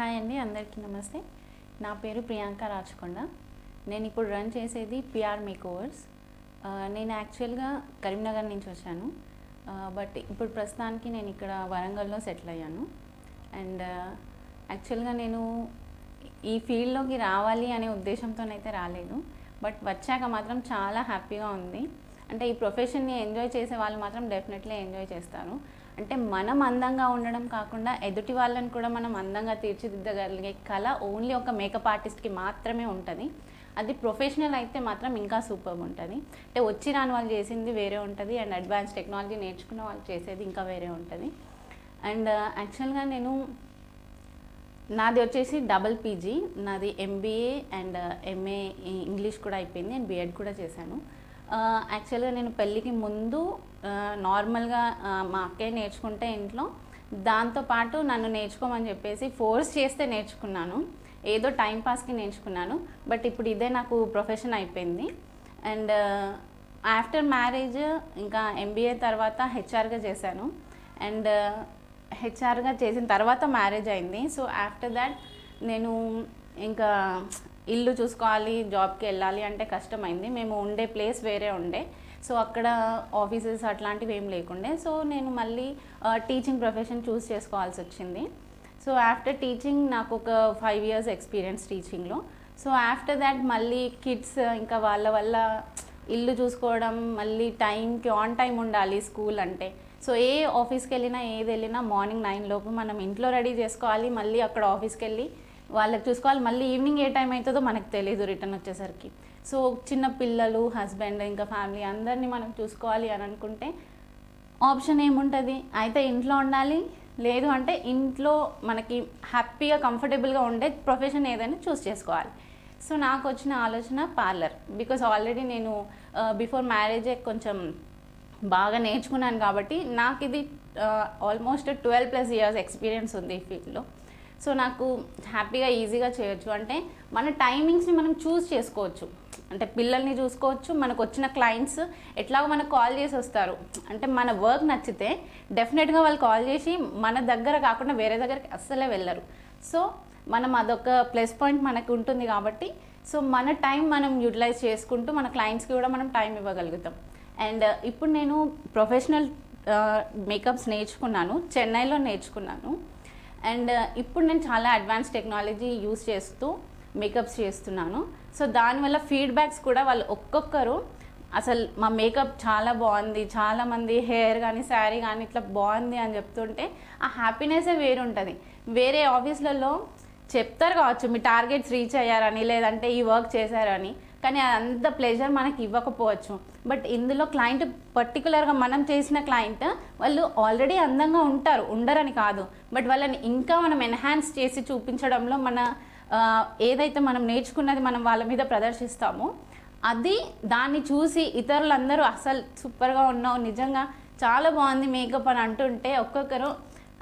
Hi అండి అందరికీ నమస్తే. నా పేరు ప్రియాంక రాచకొండ. నేను ఇప్పుడు రన్ చేసేది పిఆర్ మీ ఓవర్స్ నేను యాక్చువల్గా కరీంనగర్ నుంచి వచ్చాను. బట్ ఇప్పుడు ప్రస్తుతానికి నేను ఇక్కడ వరంగల్లో సెటిల్ అయ్యాను. అండ్ యాక్చువల్గా నేను ఈ ఫీల్డ్లోకి రావాలి అనే ఉద్దేశంతోనైతే రాలేదు. బట్ వచ్చాక మాత్రం చాలా హ్యాపీగా ఉంది. అంటే ఈ ప్రొఫెషన్ని ఎంజాయ్ చేసే వాళ్ళు మాత్రం డెఫినెట్లీ ఎంజాయ్ చేస్తారు. అంటే మనం అందంగా ఉండడం కాకుండా ఎదుటి వాళ్ళని కూడా మనం అందంగా తీర్చిదిద్దగలిగే కళ ఓన్లీ ఒక మేకప్ ఆర్టిస్ట్కి మాత్రమే ఉంటుంది. అది ప్రొఫెషనల్ అయితే మాత్రం ఇంకా సూపర్ ఉంటుంది. అంటే వచ్చి రాని వాళ్ళు చేసింది వేరే ఉంటుంది అండ్ అడ్వాన్స్ టెక్నాలజీ నేర్చుకున్న వాళ్ళు చేసేది ఇంకా వేరే ఉంటుంది. అండ్ యాక్చువల్గా నేను నాది వచ్చేసి డబల్ పీజీ నాది ఎంబీఏ అండ్ ఎంఏ ఇంగ్లీష్ కూడా అయిపోయింది అండ్ బీఎడ్ కూడా చేశాను. Uh, యాక్చువల్గా నేను పెళ్ళికి ముందు నార్మల్గా మా అక్కే నేర్చుకుంటే ఇంట్లో. దాంతోపాటు నన్ను నేర్చుకోమని చెప్పేసి ఫోర్స్ చేస్తే నేర్చుకున్నాను. ఏదో టైంపాస్కి నేర్చుకున్నాను. బట్ ఇప్పుడు ఇదే నాకు ప్రొఫెషన్ అయిపోయింది. అండ్ ఆఫ్టర్ మ్యారేజ్ ఇంకా ఎంబీఏ తర్వాత హెచ్ఆర్గా చేశాను. అండ్ హెచ్ఆర్గా చేసిన తర్వాత మ్యారేజ్ అయింది. సో ఆఫ్టర్ దాట్ నేను ఇంకా ఇల్లు చూసుకోవాలి జాబ్కి వెళ్ళాలి అంటే కష్టమైంది. మేము ఉండే ప్లేస్ వేరే ఉండే. సో అక్కడ ఆఫీసెస్ అట్లాంటివి ఏం లేకుండే. సో నేను మళ్ళీ టీచింగ్ ప్రొఫెషన్ చూస్ చేసుకోవాల్సి వచ్చింది. సో ఆఫ్టర్ టీచింగ్ నాకు ఒక ఫైవ్ ఇయర్స్ ఎక్స్పీరియన్స్ టీచింగ్లో సో ఆఫ్టర్ దాట్ మళ్ళీ కిడ్స్ ఇంకా వాళ్ళ వల్ల ఇల్లు చూసుకోవడం మళ్ళీ టైంకి ఆన్ టైం ఉండాలి స్కూల్ అంటే. సో ఏ ఆఫీస్కి వెళ్ళినా ఏది వెళ్ళినా మార్నింగ్ నైన్ లోపు మనం ఇంట్లో రెడీ చేసుకోవాలి. మళ్ళీ అక్కడ ఆఫీస్కి వెళ్ళి వాళ్ళకి చూసుకోవాలి. మళ్ళీ ఈవినింగ్ ఏ టైం అవుతుందో మనకు తెలియదు రిటర్న్ వచ్చేసరికి. సో చిన్న పిల్లలు హస్బెండ్ ఇంకా ఫ్యామిలీ అందరినీ మనం చూసుకోవాలి అని అనుకుంటే ఆప్షన్ ఏముంటుంది? అయితే ఇంట్లో ఉండాలి లేదు అంటే ఇంట్లో మనకి హ్యాపీగా కంఫర్టబుల్గా ఉండే ప్రొఫెషన్ ఏదైనా చూస్ చేసుకోవాలి. సో నాకు వచ్చిన ఆలోచన పార్లర్ బికాస్ ఆల్రెడీ నేను uh, బిఫోర్ మ్యారేజే కొంచెం బాగా నేర్చుకున్నాను కాబట్టి నాకు ఇది almost twelve plus years experience ఉంది ఈ ఫీల్డ్లో సో నాకు హ్యాపీగా ఈజీగా చేయొచ్చు. అంటే మన టైమింగ్స్ని మనం చూస్ చేసుకోవచ్చు. అంటే పిల్లల్ని చూసుకోవచ్చు. మనకు వచ్చిన క్లయింట్స్ ఎట్లాగో మనకు కాల్ చేసి వస్తారు. అంటే మన వర్క్ నచ్చితే డెఫినెట్గా వాళ్ళు కాల్ చేసి మన దగ్గర కాకుండా వేరే దగ్గరికి అస్సలే వెళ్ళరు. సో మనం అదొక ప్లస్ పాయింట్ మనకు ఉంటుంది కాబట్టి సో మన టైం మనం యూటిలైజ్ చేసుకుంటూ మన క్లయింట్స్కి కూడా మనం టైం ఇవ్వగలుగుతాం. అండ్ ఇప్పుడు నేను ప్రొఫెషనల్ మేకప్స్ నేర్చుకున్నాను. చెన్నైలో నేర్చుకున్నాను. అండ్ uh, ఇప్పుడు నేను చాలా అడ్వాన్స్ టెక్నాలజీ యూస్ చేస్తూ మేకప్స్ చేస్తున్నాను. సో దానివల్ల ఫీడ్బ్యాక్స్ కూడా వాళ్ళు ఒక్కొక్కరు. అసలు మా మేకప్ చాలా బాగుంది చాలామంది హెయిర్ కానీ శారీ కానీ ఇట్లా బాగుంది అని చెప్తుంటే ఆ హ్యాపీనెస్సే వేరు ఉంటుంది వేరే ఆఫీస్లలో చెప్తారు కావచ్చు మీ టార్గెట్స్ రీచ్ అయ్యారని లేదంటే ఈ వర్క్ చేశారని. కానీ అంత ప్లెజర్ మనకి ఇవ్వకపోవచ్చు. బట్ ఇందులో క్లయింట్ పర్టికులర్గా మనం చేసిన క్లయింట్ వాళ్ళు ఆల్రెడీ అందంగా ఉంటారు ఉండరని కాదు. బట్ వాళ్ళని ఇంకా మనం ఎన్హాన్స్ చేసి చూపించడంలో మన ఏదైతే మనం నేర్చుకున్నది మనం వాళ్ళ మీద ప్రదర్శిస్తామో అది దాన్ని చూసి ఇతరులందరూ అసలు సూపర్గా ఉన్నావు నిజంగా చాలా బాగుంది మేకప్ అని అంటుంటే ఒక్కొక్కరు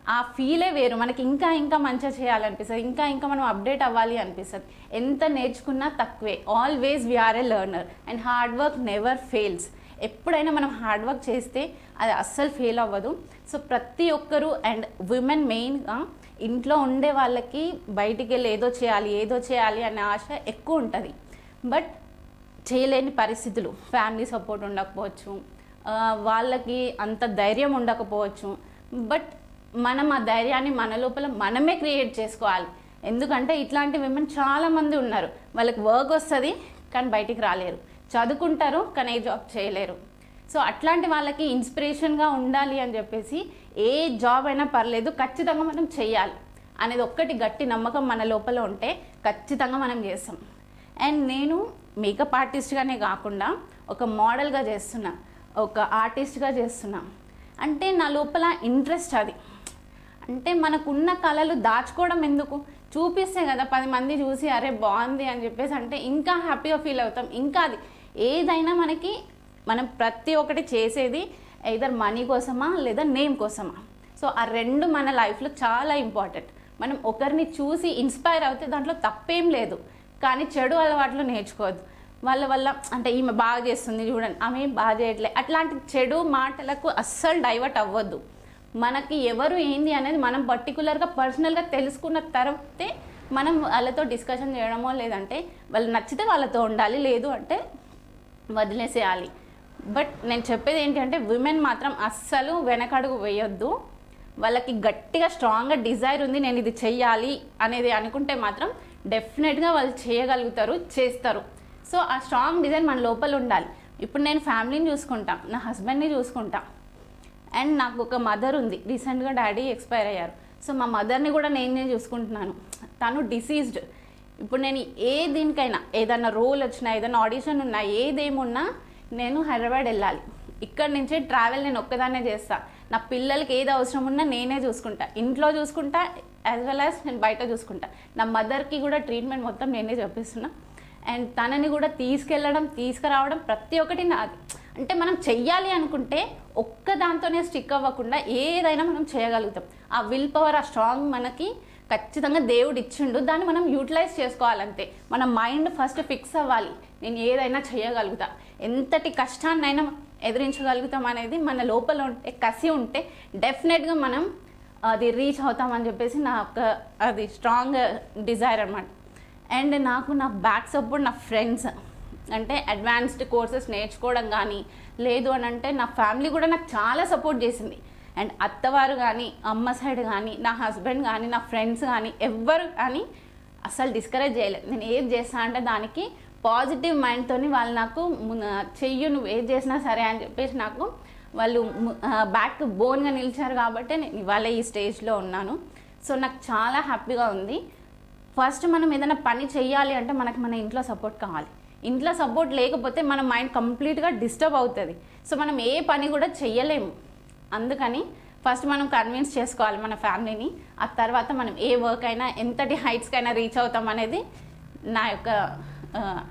ఆ ఫీలే వేరు. మనకి ఇంకా ఇంకా మంచిగా చేయాలనిపిస్తుంది. ఇంకా ఇంకా మనం అప్డేట్ అవ్వాలి అనిపిస్తుంది. ఎంత నేర్చుకున్నా తక్కువే. Always we are a learner and hard work never fails ఎప్పుడైనా మనం హార్డ్ వర్క్ చేస్తే అది అస్సలు ఫెయిల్ అవ్వదు. సో ప్రతి ఒక్కరూ అండ్ ఉమెన్ మెయిన్గా ఇంట్లో ఉండే వాళ్ళకి బయటికి వెళ్ళి ఏదో చేయాలి ఏదో చేయాలి అనే ఆశ ఎక్కువ ఉంటుంది. బట్ చేయలేని పరిస్థితులు. ఫ్యామిలీ సపోర్ట్ ఉండకపోవచ్చు. వాళ్ళకి అంత ధైర్యం ఉండకపోవచ్చు. బట్ మనం ఆ ధైర్యాన్ని మన లోపల మనమే క్రియేట్ చేసుకోవాలి. ఎందుకంటే ఇట్లాంటి విమెన్ చాలామంది ఉన్నారు. వాళ్ళకి వర్క్ వస్తుంది కానీ బయటికి రాలేరు. చదువుకుంటారు కానీ ఏ జాబ్ చేయలేరు. సో అట్లాంటి వాళ్ళకి ఇన్స్పిరేషన్గా ఉండాలి అని చెప్పేసి ఏ జాబ్ అయినా పర్లేదు ఖచ్చితంగా మనం చేయాలి అనేది ఒక్కటి గట్టి నమ్మకం మన లోపల ఉంటే ఖచ్చితంగా మనం చేస్తాం. అండ్ నేను మేకప్ ఆర్టిస్ట్గానే కాకుండా ఒక మోడల్గా చేస్తున్నా. ఒక ఆర్టిస్ట్గా చేస్తున్నా. అంటే నా లోపల ఇంట్రెస్ట్ అది. అంటే మనకున్న కళలు దాచుకోవడం ఎందుకు? చూపిస్తే కదా పది మంది చూసి అరే బాగుంది అని చెప్పేసి అంటే ఇంకా హ్యాపీగా ఫీల్ అవుతాం. ఇంకా అది ఏదైనా మనకి మనం ప్రతి ఒక్కటి చేసేది ఇదర్ మనీ కోసమా లేదా నేమ్ కోసమా? సో ఆ రెండు మన లైఫ్లో చాలా ఇంపార్టెంట్ మనం ఒకరిని చూసి ఇన్స్పైర్ అవుతే దాంట్లో తప్పేం లేదు. కానీ చెడు అలవాట్లు నేర్చుకోవద్దు. వాళ్ళ వల్ల అంటే ఈమె బాగా చేస్తుంది చూడండి ఆమె బాగా చేయట్లే. అట్లాంటి చెడు మాటలకు అస్సలు డైవర్ట్ అవ్వద్దు. మనకి ఎవరు ఏంది అనేది మనం పర్టికులర్గా పర్సనల్గా తెలుసుకున్న తర్వాతే మనం వాళ్ళతో డిస్కషన్ చేయడమో లేదంటే వాళ్ళు నచ్చితే వాళ్ళతో ఉండాలి లేదు అంటే వదిలేసేయాలి. బట్ నేను చెప్పేది ఏంటంటే విమెన్ మాత్రం అస్సలు వెనకడుగు వేయొద్దు. వాళ్ళకి గట్టిగా స్ట్రాంగ్గా డిజైర్ ఉంది నేను ఇది చెయ్యాలి అనేది అనుకుంటే మాత్రం డెఫినెట్గా వాళ్ళు చేయగలుగుతారు చేస్తారు. సో ఆ స్ట్రాంగ్ డిజైన్ మన లోపల ఉండాలి. ఇప్పుడు నేను ఫ్యామిలీని చూసుకుంటాం నా హస్బెండ్ని చూసుకుంటాను అండ్ నాకు ఒక మదర్ ఉంది. రీసెంట్గా డాడీ ఎక్స్పైర్ అయ్యారు. సో మా మదర్ని కూడా నేనే చూసుకుంటున్నాను. తను డిసీజ్డ్. ఇప్పుడు నేను ఏ దీనికైనా ఏదైనా రోల్ వచ్చినా ఏదైనా ఆడిషన్ ఉన్నా ఏదేమున్నా నేను హైదరాబాద్ వెళ్ళాలి. ఇక్కడ నుంచే ట్రావెల్ నేను ఒక్కదాన్నే చేస్తా. నా పిల్లలకి ఏది అవసరం ఉన్నా నేనే చూసుకుంటా. ఇంట్లో చూసుకుంటా యాజ్ వెల్ యాజ్ నేను బయట చూసుకుంటా. నా మదర్కి కూడా ట్రీట్మెంట్ మొత్తం నేనే చెప్పిస్తున్నా అండ్ తనని కూడా తీసుకెళ్ళడం తీసుకురావడం ప్రతి ఒక్కటి నాది. అంటే మనం చెయ్యాలి అనుకుంటే ఒక్క దాంతోనే స్టిక్ అవ్వకుండా ఏదైనా మనం చేయగలుగుతాం. ఆ విల్ పవర్ ఆ స్ట్రాంగ్ మనకి ఖచ్చితంగా దేవుడు ఇచ్చిండు. దాన్ని మనం యూటిలైజ్ చేసుకోవాలంతే. మన మైండ్ ఫస్ట్ ఫిక్స్ అవ్వాలి. నేను ఏదైనా చేయగలుగుతా. ఎంతటి కష్టాన్నైనా ఎదిరించగలుగుతాం అనేది మన లోపల ఉంటే కసి ఉంటే డెఫినెట్గా మనం అది రీచ్ అవుతామని చెప్పేసి నా ఒక అది స్ట్రాంగ్ డిజైర్ అనమాట అండ్ నాకు నా బ్యాక్ సపోర్ట్ నా ఫ్రెండ్స్ అంటే అడ్వాన్స్డ్ కోర్సెస్ నేర్చుకోవడం కానీ లేదు అని అంటే నా ఫ్యామిలీ కూడా నాకు చాలా సపోర్ట్ చేసింది. అండ్ అత్తవారు కానీ అమ్మ సైడ్ కానీ నా హస్బెండ్ కానీ నా ఫ్రెండ్స్ కానీ ఎవ్వరు కానీ అస్సలు డిస్కరేజ్ చేయలేదు. నేను ఏది చేస్తా అంటే దానికి పాజిటివ్ మైండ్తోని వాళ్ళు నాకు మున- చెయ్యు నువ్వు ఏది చేసినా సరే అని చెప్పేసి నాకు వాళ్ళు బ్యాక్ బోన్గా నిలిచారు కాబట్టి నేను ఇవాళ ఈ స్టేజ్లో ఉన్నాను. సో నాకు చాలా హ్యాపీగా ఉంది. ఫస్ట్ మనం ఏదైనా పని చేయాలి అంటే మనకు మన ఇంట్లో సపోర్ట్ కావాలి. ఇంట్లో సపోర్ట్ లేకపోతే మన మైండ్ కంప్లీట్గా డిస్టర్బ్ అవుతుంది. సో మనం ఏ పని కూడా చెయ్యలేము. అందుకని ఫస్ట్ మనం కన్విన్స్ చేసుకోవాలి మన ఫ్యామిలీని ఆ తర్వాత మనం ఏ వర్క్ అయినా ఎంతటి హైట్స్కైనా రీచ్ అవుతాం అనేది నా యొక్క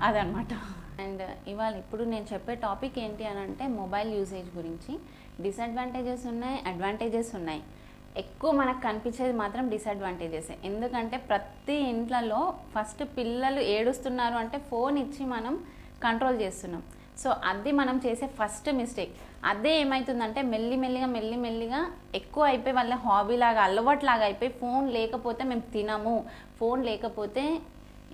అదనమాట అండ్ ఇవాళ ఇప్పుడు నేను చెప్పే టాపిక్ ఏంటి అని అంటే మొబైల్ యూసేజ్ గురించి. డిసడ్వాంటేజెస్ ఉన్నాయి అడ్వాంటేజెస్ ఉన్నాయి. ఎక్కువ మనకు కనిపించేది మాత్రం డిసడ్వాంటేజెస్ ఎందుకంటే ప్రతి ఇంట్లలో ఫస్ట్ పిల్లలు ఏడుస్తున్నారు అంటే ఫోన్ ఇచ్చి మనం కంట్రోల్ చేస్తున్నాం. సో అది మనం చేసే ఫస్ట్ మిస్టేక్ అదే ఏమవుతుందంటే మెల్లి మెల్లిగా మెల్లి మెల్లిగా ఎక్కువ అయిపోయి వాళ్ళ హాబీలాగా అలవాట్లాగా అయిపోయి ఫోన్ లేకపోతే మేము తినము. ఫోన్ లేకపోతే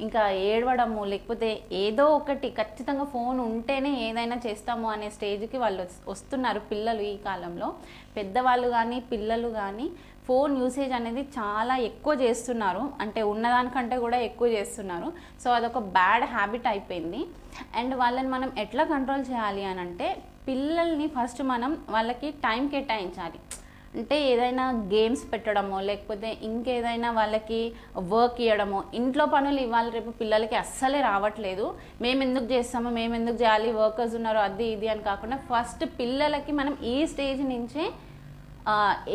ఇంకా ఏడవడము లేకపోతే ఏదో ఒకటి ఖచ్చితంగా ఫోన్ ఉంటేనే ఏదైనా చేస్తాము అనే స్టేజ్కి వాళ్ళు వస్తున్నారు పిల్లలు ఈ కాలంలో. పెద్దవాళ్ళు కానీ పిల్లలు కానీ ఫోన్ యూసేజ్ అనేది చాలా ఎక్కువ చేస్తున్నారు. అంటే ఉన్నదానికంటే కూడా ఎక్కువ చేస్తున్నారు. సో అదొక బ్యాడ్ హ్యాబిట్ అయిపోయింది. అండ్ వాళ్ళని మనం ఎట్లా కంట్రోల్ చేయాలి అని అంటే పిల్లల్ని ఫస్ట్ మనం వాళ్ళకి టైం కేటాయించాలి. అంటే ఏదైనా గేమ్స్ పెట్టడమో లేకపోతే ఇంకేదైనా వాళ్ళకి వర్క్ ఇవ్వడమో ఇంట్లో పనులు ఇవ్వాలి రేపు పిల్లలకి అస్సలే రావట్లేదు. మేము ఎందుకు చేస్తాము? మేము ఎందుకు చేయాలి? వర్కర్స్ ఉన్నారు అది ఇది అని కాకుండా ఫస్ట్ పిల్లలకి మనం ఈ స్టేజ్ నుంచే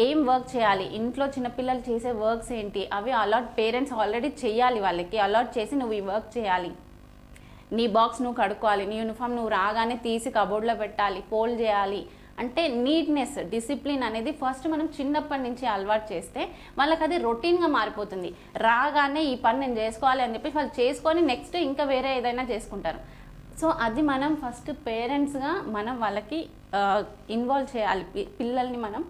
ఏం వర్క్ చేయాలి? ఇంట్లో చిన్నపిల్లలు చేసే వర్క్స్ ఏంటి? అవి అలాట్ పేరెంట్స్ ఆల్రెడీ చేయాలి వాళ్ళకి. అలాట్ చేసి నువ్వు ఈ వర్క్ చేయాలి. నీ బాక్స్ నువ్వు కడుక్కోవాలి. నీ యూనిఫామ్ నువ్వు రాగానే తీసి కబోర్డ్లో పెట్టాలి. పోల్ చేయాలి. అంటే నీట్నెస్ డిసిప్లిన్ అనేది ఫస్ట్ మనం చిన్నప్పటి నుంచి అలవాటు చేస్తే వాళ్ళకి అది రొటీన్గా మారిపోతుంది. రాగానే ఈ పని నేను చేసుకోవాలి అని చెప్పి వాళ్ళు చేసుకొని నెక్స్ట్ ఇంకా వేరే ఏదైనా చేసుకుంటారు. సో అది మనం ఫస్ట్ పేరెంట్స్గా మనం వాళ్ళకి ఇన్వాల్వ్ చేయాలి. పిల్లల్ని మనం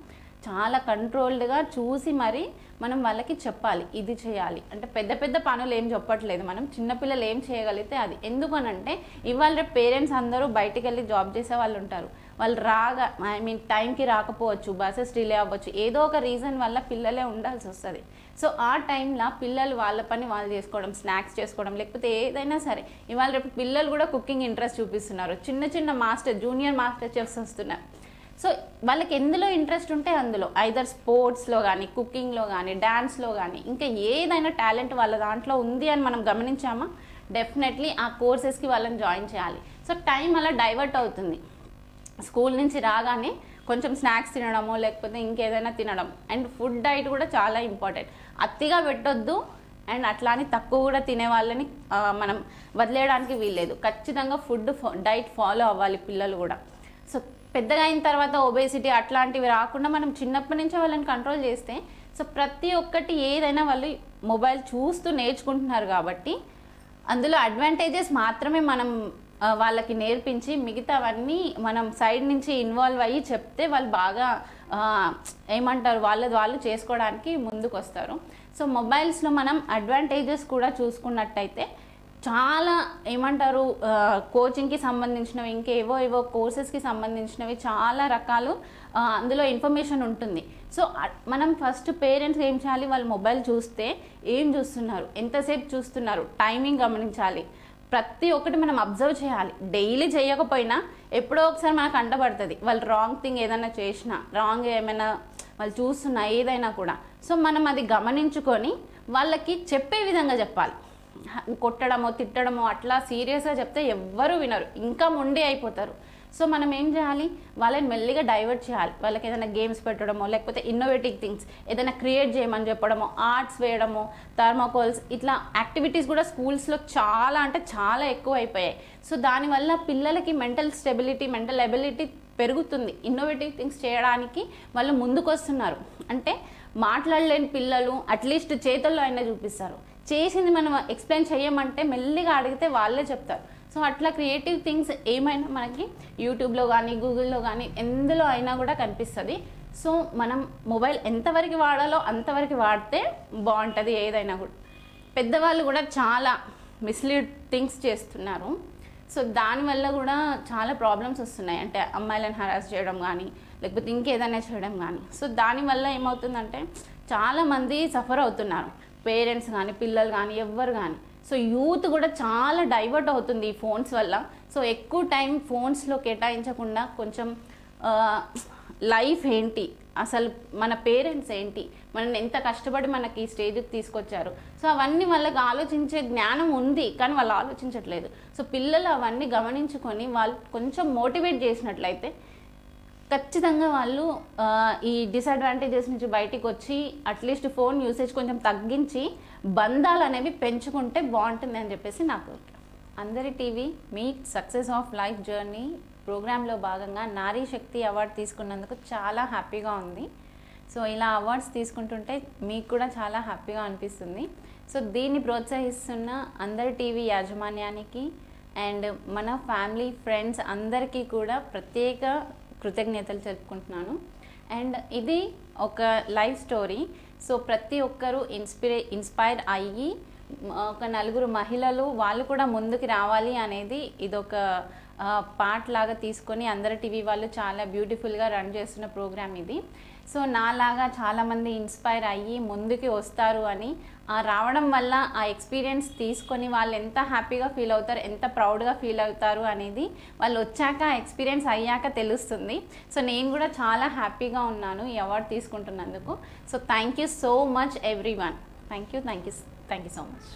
చాలా కంట్రోల్డ్గా చూసి మరి మనం వాళ్ళకి చెప్పాలి. ఇది చేయాలి. అంటే పెద్ద పెద్ద పనులు ఏం చెప్పట్లేదు. మనం చిన్నపిల్లలు ఏం చేయగలిగితే అది. ఎందుకనంటే ఇవాళ రేపు పేరెంట్స్ అందరూ బయటికి వెళ్ళి జాబ్ చేసే వాళ్ళు ఉంటారు. వాళ్ళు రాగా ఐ మీన్ టైంకి రాకపోవచ్చు బస్సెస్ డిలే అవ్వచ్చు ఏదో ఒక రీజన్ వల్ల పిల్లలే ఉండాల్సి వస్తుంది. సో ఆ టైంలో పిల్లలు వాళ్ళ పని వాళ్ళు చేసుకోవడం స్నాక్స్ చేసుకోవడం లేకపోతే ఏదైనా సరే ఇవాళ రేపు పిల్లలు కూడా కుకింగ్ ఇంట్రెస్ట్ చూపిస్తున్నారు. చిన్న చిన్న మాస్టర్ జూనియర్ మాస్టర్ చెఫ్స్ వస్తున్నారు. సో వాళ్ళకి ఎందులో ఇంట్రెస్ట్ ఉంటే అందులో ఐదర్ స్పోర్ట్స్లో కానీ కుకింగ్లో కానీ డ్యాన్స్లో కానీ ఇంకా ఏదైనా టాలెంట్ వాళ్ళ దాంట్లో ఉంది అని మనం గమనించామా? డెఫినెట్లీ ఆ కోర్సెస్కి వాళ్ళని జాయిన్ చేయాలి. సో టైం అలా డైవర్ట్ అవుతుంది. స్కూల్ నుంచి రాగానే కొంచెం స్నాక్స్ తినడమో లేకపోతే ఇంకేదైనా తినడం. అండ్ ఫుడ్ డైట్ కూడా చాలా ఇంపార్టెంట్. అతిగా పెట్టొద్దు అండ్ అట్లా అని తక్కువ కూడా తినే వాళ్ళని మనం వదిలేయడానికి వీల్లేదు. ఖచ్చితంగా ఫుడ్ డైట్ ఫాలో అవ్వాలి పిల్లలు కూడా. సో పెద్దగా అయిన తర్వాత ఒబేసిటీ అట్లాంటివి రాకుండా మనం చిన్నప్పటి నుంచే వాళ్ళని కంట్రోల్ చేస్తే సో ప్రతి ఒక్కటి ఏదైనా వాళ్ళు మొబైల్ చూస్తూ నేర్చుకుంటున్నారు కాబట్టి అందులో అడ్వాంటేజెస్ మాత్రమే మనం వాళ్ళకి నేర్పించి మిగతావన్నీ మనం సైడ్ నుంచి ఇన్వాల్వ్ అయ్యి చెప్తే వాళ్ళు బాగా ఏమంటారు వాళ్ళది వాళ్ళు చేసుకోవడానికి ముందుకు వస్తారు సో మొబైల్స్లో మనం అడ్వాంటేజెస్ కూడా చూసుకున్నట్టయితే చాలా ఏమంటారు కోచింగ్కి సంబంధించినవి ఇంకేవో ఏవో కోర్సెస్కి సంబంధించినవి చాలా రకాలు అందులో ఇన్ఫర్మేషన్ ఉంటుంది. సో మనం ఫస్ట్ పేరెంట్స్ ఏం చేయాలి? వాళ్ళు మొబైల్ చూస్తే ఏం చూస్తున్నారు? ఎంతసేపు చూస్తున్నారు? టైమింగ్ గమనించాలి. ప్రతి ఒక్కటి మనం అబ్జర్వ్ చేయాలి. డైలీ చేయకపోయినా ఎప్పుడో ఒకసారి మనకు అంటబడుతుంది వాళ్ళు రాంగ్ థింగ్ ఏదైనా చేసినా రాంగ్ ఏమైనా వాళ్ళు చూస్తున్నా ఏదైనా కూడా. సో మనం అది గమనించుకొని వాళ్ళకి చెప్పే విధంగా చెప్పాలి. కొట్టడమో తిట్టడమో అట్లా సీరియస్గా చెప్తే ఎవ్వరు వినరు. ఇంకా మొండి అయిపోతారు. సో మనం ఏం చేయాలి? వాళ్ళని మెల్లిగా డైవర్ట్ చేయాలి. వాళ్ళకి ఏదైనా గేమ్స్ పెట్టడమో లేకపోతే ఇన్నోవేటివ్ థింగ్స్ ఏదైనా క్రియేట్ చేయమని చెప్పడమో ఆర్ట్స్ వేయడమో థర్మాకోల్స్ ఇట్లా యాక్టివిటీస్ కూడా స్కూల్స్లో చాలా అంటే చాలా ఎక్కువ అయిపోయాయి సో దానివల్ల పిల్లలకి మెంటల్ స్టెబిలిటీ మెంటల్ ఎబిలిటీ పెరుగుతుంది. ఇన్నోవేటివ్ థింగ్స్ చేయడానికి వాళ్ళు ముందుకు వస్తున్నారు అంటే మాట్లాడలేని పిల్లలు అట్లీస్ట్ చేతుల్లో అయినా చూపిస్తారు. చేసింది మనం ఎక్స్ప్లెయిన్ చేయమంటే మెల్లిగా అడిగితే వాళ్ళే చెప్తారు. సో అట్లా క్రియేటివ్ థింగ్స్ ఏమైనా మనకి యూట్యూబ్లో కానీ గూగుల్లో కానీ ఎందులో అయినా కూడా కనిపిస్తుంది. సో మనం మొబైల్ ఎంతవరకు వాడాలో అంతవరకు వాడితే బాగుంటుంది ఏదైనా కూడా. పెద్దవాళ్ళు కూడా చాలా మిస్లీడ్ థింగ్స్ చేస్తున్నారు. సో దానివల్ల కూడా చాలా ప్రాబ్లమ్స్ వస్తున్నాయి. అంటే అమ్మాయిలను హరాస్ చేయడం కానీ లేకపోతే ఇంకేదైనా చేయడం కానీ సో దానివల్ల ఏమవుతుందంటే చాలామంది సఫర్ అవుతున్నారు. పేరెంట్స్ కానీ పిల్లలు కానీ ఎవ్వరు కానీ సో యూత్ కూడా చాలా డైవర్ట్ అవుతుంది ఈ ఫోన్స్ వల్ల. సో ఎక్కువ టైం ఫోన్స్లో కేటాయించకుండా కొంచెం లైఫ్ ఏంటి? అసలు మన పేరెంట్స్ ఏంటి? మనల్ని ఎంత కష్టపడి మనకి ఈ స్టేజ్కి తీసుకొచ్చారు? సో అవన్నీ వాళ్ళకి ఆలోచించే జ్ఞానం ఉంది కానీ వాళ్ళు ఆలోచించట్లేదు. సో పిల్లలు అవన్నీ గమనించుకొని వాళ్ళు కొంచెం మోటివేట్ చేసినట్లయితే ఖచ్చితంగా వాళ్ళు ఈ డిసడ్వాంటేజెస్ నుంచి బయటికి వచ్చి అట్లీస్ట్ ఫోన్ యూసేజ్ కొంచెం తగ్గించి బంధాలు అనేవి పెంచుకుంటే బాగుంటుంది అని చెప్పేసి నాకు అందరి TV meet success of life journey ప్రోగ్రాంలో భాగంగా నారీ శక్తి అవార్డు తీసుకున్నందుకు చాలా హ్యాపీగా ఉంది. సో ఇలా అవార్డ్స్ తీసుకుంటుంటే మీకు కూడా చాలా హ్యాపీగా అనిపిస్తుంది. సో దీన్ని ప్రోత్సహిస్తున్న అందరి టీవీ యాజమాన్యానికి అండ్ మన ఫ్యామిలీ ఫ్రెండ్స్ అందరికీ కూడా ప్రత్యేక కృతజ్ఞతలు తెలుపుకుంటున్నాను. అండ్ ఇది ఒక లైఫ్ స్టోరీ. సో ప్రతి ఒక్కరూ ఇన్స్పిరే ఇన్స్పైర్ అయ్యి ఒక నలుగురు మహిళలు వాళ్ళు కూడా ముందుకు రావాలి అనేది ఇదొక పార్ట్ లాగా తీసుకొని అందరి టీవీ వాళ్ళు చాలా బ్యూటిఫుల్గా రన్ చేస్తున్న ప్రోగ్రామ్ ఇది. సో నాలాగా చాలామంది ఇన్స్పైర్ అయ్యి ముందుకి వస్తారు అని ఆ రావడం వల్ల ఆ ఎక్స్పీరియన్స్ తీసుకొని వాళ్ళు ఎంత హ్యాపీగా ఫీల్ అవుతారు ఎంత ప్రౌడ్గా ఫీల్ అవుతారు అనేది వాళ్ళు వచ్చాక ఎక్స్పీరియన్స్ అయ్యాక తెలుస్తుంది. సో నేను కూడా చాలా హ్యాపీగా ఉన్నాను ఈ award తీసుకుంటున్నందుకు. So thank you so much everyone thank you thank you thank you so much.